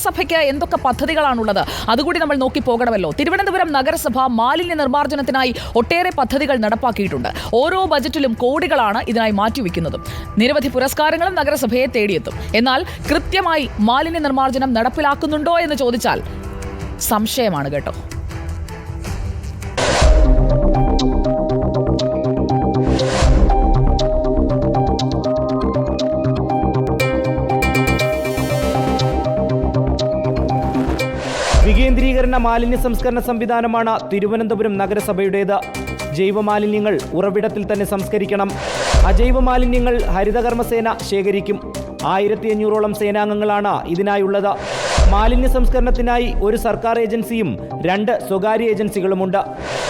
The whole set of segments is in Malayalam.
നഗരസഭയ്ക്ക് എന്തൊക്കെ പദ്ധതികളാണുള്ളത്? അതുകൂടി നമ്മൾ നോക്കി പോകണമല്ലോ. തിരുവനന്തപുരം നഗരസഭ മാലിന്യ നിർമ്മാർജനത്തിനായി ഒട്ടേറെ പദ്ധതികൾ നടപ്പാക്കിയിട്ടുണ്ട്. ഓരോ ബജറ്റിലും കോടികളാണ് ഇതിനായി മാറ്റിവെക്കുന്നതും. നിരവധി പുരസ്കാരങ്ങളും നഗരസഭയെ തേടിയെത്തും. എന്നാൽ കൃത്യമായി മാലിന്യ നിർമ്മാർജനം നടപ്പിലാക്കുന്നുണ്ടോ എന്ന് ചോദിച്ചാൽ സംശയമാണ് കേട്ടോ. വികേന്ദ്രീകരണ മാലിന്യ സംസ്കരണ സംവിധാനമാണ് തിരുവനന്തപുരം നഗരസഭയുടേത്. ജൈവമാലിന്യങ്ങൾ ഉറവിടത്തിൽ തന്നെ സംസ്കരിക്കണം. അജൈവ മാലിന്യങ്ങൾ ഹരിതകർമ്മസേന ശേഖരിക്കും. ആയിരത്തി അഞ്ഞൂറോളം സേനാംഗങ്ങളാണ് ഇതിനായുള്ളത്. മാലിന്യ സംസ്കരണത്തിനായി ഒരു സർക്കാർ ഏജൻസിയും രണ്ട് സ്വകാര്യ ഏജൻസികളുമുണ്ട്.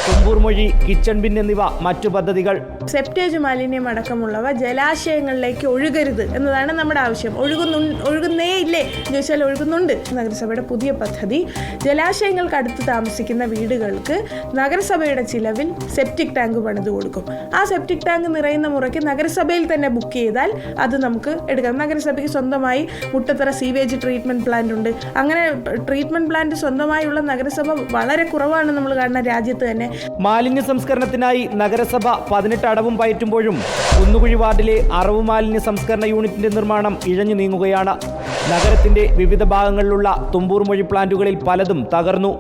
തുമ്പൂർ മൊഴി കിച്ചൺ ബിൻ എന്നിവ മറ്റു പദ്ധതികൾ. സെപ്റ്റേജ് മാലിന്യം അടക്കമുള്ളവ ജലാശയങ്ങളിലേക്ക് ഒഴുകരുത് എന്നതാണ് നമ്മുടെ ആവശ്യം. ഒഴുകുന്നു ഒഴുകുന്നേ ഇല്ലേ ചോദിച്ചാൽ ഒഴുകുന്നുണ്ട്. നഗരസഭയുടെ പുതിയ പദ്ധതി ജലാശയങ്ങൾക്ക് അടുത്ത് താമസിക്കുന്ന വീടുകൾക്ക് നഗരസഭയുടെ ചിലവിൽ സെപ്റ്റിക് ടാങ്ക് പണിത് കൊടുക്കും. ആ സെപ്റ്റിക് ടാങ്ക് നിറയുന്ന മുറയ്ക്ക് നഗരസഭയിൽ തന്നെ ബുക്ക് ചെയ്താൽ അത് നമുക്ക് എടുക്കാം. നഗരസഭയ്ക്ക് സ്വന്തമായി മുട്ടത്തറ സീവേജ് ട്രീറ്റ്മെന്റ് പ്ലാന്റ് ഉണ്ട്. അങ്ങനെ ട്രീറ്റ്മെന്റ് പ്ലാന്റ് സ്വന്തമായുള്ള നഗരസഭ വളരെ കുറവാണ് നമ്മൾ കാണുന്ന രാജ്യത്ത് തന്നെ. മാലിന്യ സംസ്കരണത്തിനായി നഗരസഭ പതിനെട്ട് അടവും പയറ്റുമ്പോഴും കുന്നുകുഴി വാർഡിലെ അറവ് മാലിന്യ സംസ്കരണ യൂണിറ്റിന്റെ നിർമ്മാണം ഇഴഞ്ഞു നീങ്ങുകയാണ്. നഗരത്തിന്റെ വിവിധ ഭാഗങ്ങളിലുള്ള തുമ്പൂർ മൊഴി പ്ലാന്റുകളിൽ പലതും തകർന്നു.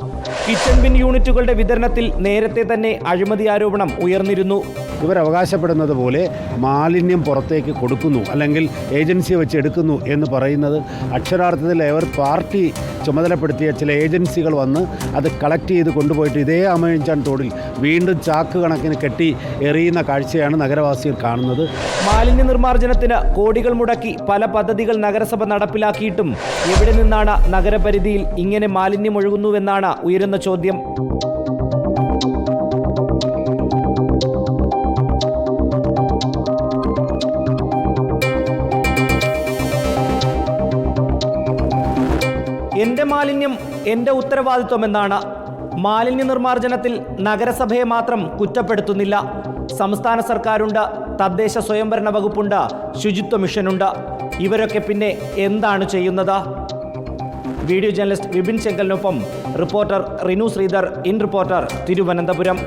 കിച്ചൺ ബിൻ യൂണിറ്റുകളുടെ വിതരണത്തിൽ നേരത്തെ തന്നെ അഴിമതി ആരോപണം ഉയർന്നിരുന്നു. ഇവർ അവകാശപ്പെടുന്നത് പോലെ മാലിന്യം പുറത്തേക്ക് കൊടുക്കുന്നു അല്ലെങ്കിൽ ഏജൻസിയെ വെച്ച് എടുക്കുന്നു എന്ന് പറയുന്നത് അക്ഷരാർത്ഥത്തിൽ അവർ പാർട്ടി ചുമതലപ്പെടുത്തിയ ചില ഏജൻസികൾ വന്ന് അത് കളക്ട് ചെയ്ത് കൊണ്ടുപോയിട്ട് ഇതേ അമേഞ്ചാൻ തോടിൽ വീണ്ടും ചാക്ക് കണക്കിന് കെട്ടി എറിയുന്ന കാഴ്ചയാണ് നഗരവാസികൾ കാണുന്നത്. മാലിന്യ നിർമ്മാർജനത്തിന് കോടികൾ മുടക്കി പല പദ്ധതികൾ നഗരസഭ നടപ്പിലാക്കിയിട്ടും എവിടെ നിന്നാണ് നഗരപരിധിയിൽ ഇങ്ങനെ മാലിന്യം ഒഴുകുന്നുവെന്നാണ് ഉയരുന്ന ചോദ്യം. എന്റെ മാലിന്യം എന്റെ ഉത്തരവാദിത്വമെന്നാണ് മാലിന്യ നിർമ്മാർജനത്തിൽ നഗരസഭയെ മാത്രം കുറ്റപ്പെടുത്തുന്നില്ല. സംസ്ഥാന സർക്കാരുണ്ട് തദ്ദേശ സ്വയംഭരണ വകുപ്പുണ്ട് ശുചിത്വ മിഷനുണ്ട്. ഇവരൊക്കെ പിന്നെ എന്താണ് ചെയ്യുന്നത്? Video journalist Vipin ചെങ്കലിനൊപ്പം reporter Rinu Sreedhar in reporter Thiruvananthapuram.